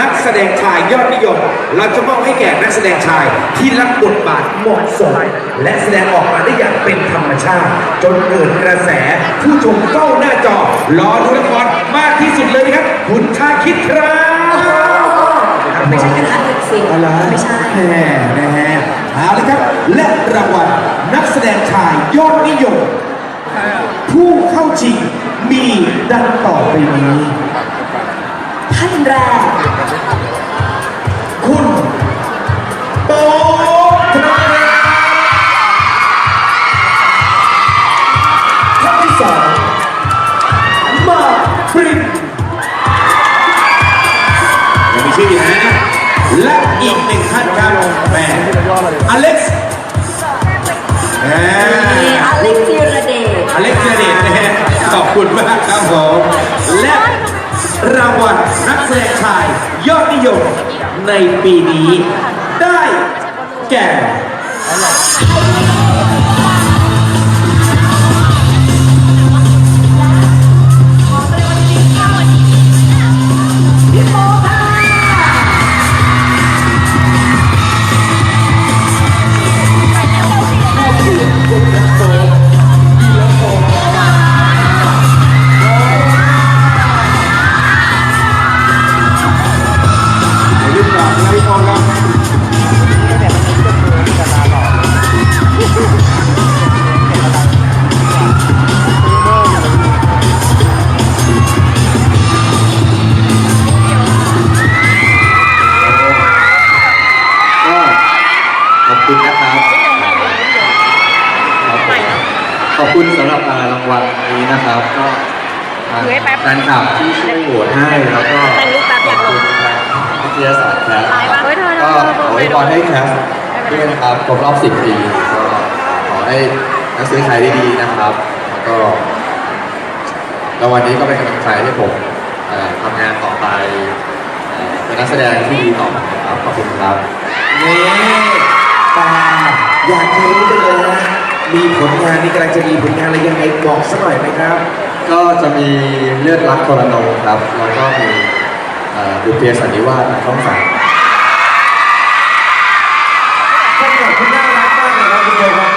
นักแสดงชายยอดนิยม เราจะมอบให้แก่นักแสดงชายที่รับบทบาทเหมาะสม และแสดงออกมาได้อย่างเป็นธรรมชาติ จนเกิดกระแสผู้ชมเฝ้าหน้าจอรอดูละครมากที่สุดเลยนะครับคุณชาคิดครับไม่ใช่กระทะเหล็กสิอะไรไม่ใช่แน่นะฮะเอาละครับ และรางวัลนักแสดงชายยอดนิยม ผู้เข้าชิงมีดังต่อไปนี้ ท่านแรก คุณโป๊ปธนวัฒน์ท่านที่สองมาปรินยังมีชื่ออีกนะและอีกหนึ่งท่านครับแหมอเล็กซ์แหมมีอเล็ก ดงชายยอดนิยมในปีนี้ ได้แก่ อบคุณสำหรับรางวัลนี้นะครับ ก็ทางแฟนคลับที่ช่วยโหวตให้แล้วก็ขอบคุณทางวิทยาศาสตร์แคสครับก็ขอให้พรให้แคสด้วยนะครับครบรอบ 10 ปีก็ขอให้นังสือขายได้ดีนะครับ แล้วก็แล้ววันนี้ก็เป็นกำลังใจให้ผมทำงานต่อไปเอ่อเป็นนักแสดงที่ดีต่อไปครับขอบคุณ มีผลงานนี่กำลังจะมีผลงานอะไรยังไงบอกสักหน่อยไหมครับ ก็จะมีเลือดรักโทรนงครับ แล้วก็มีเอ่อบุพเพสันนิวาสช่องสามท่านขอบคุณน่ารักมากเลยครับคุณโจครับ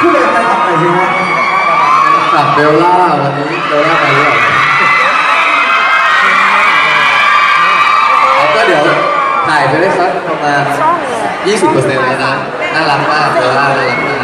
พูดอะไรไปกับใครใช่ไหมกับเบลล่าวันนี้เบลล่าไปเรื่อยแล้วก็เดี๋ยวถ่ายไปได้สักประมาณ20%แล้วนะ น่ารักมากเบลล่าน่ารักม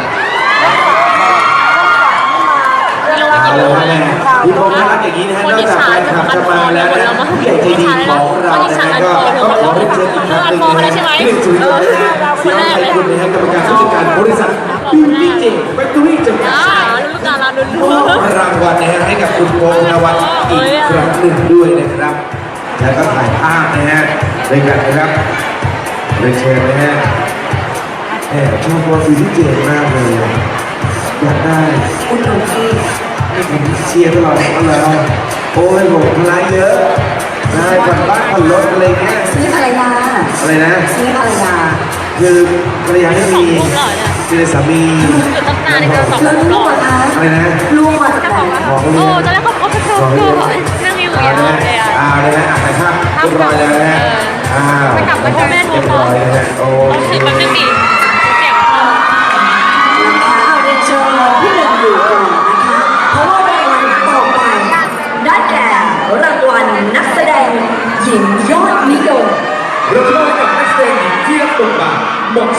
าก เอาเลยแม่คุณโจน่ารักอย่างนี้นะฮะนอกจากแฟนคลับจะมาแล้วนะผู้ใหญ่ใจดีของเรานะฮะก็ต้องขอเรียนเชิญอีกครั้งหนึ่งนะฮะหนึ่งศูนย์นะฮะเสียงไทยคุณนะฮะกรรมการผู้จัดการบริษัทบิวตี้เจแฟคทอรี่จำกัดอ่าลูกการเราดูมอบรางวัลนะฮะให้กับคุณโบนวันอีกครั้งหนึ่งด้วยนะครับแล้วก็ถ่ายภาพนะฮะด้วยกันนะครับเรียนเชิญนะฮะแหมชอบวอลซีที่เจนมากเลย อยากได้อุดหนุนที่ให้ผมเชียร์ตลอดเอาเลยโอ้ยผมร้ายเยอะได้ผ่อนบ้านผ่อนรถอะไรเงี้ยซื้อภรรยาอะไรนะซื้อภรรยาคือภรรยาไม่มีคือสามีคือตั้งนานในการสอบแล้วลูกอคะอะไรนะลูกมาจากไหนบอกเขาโอ้ตอนแรกเขาเขาเธอ เราจะมอบให้กับนักแสดงหญิงที่รับบทบาทหมาะ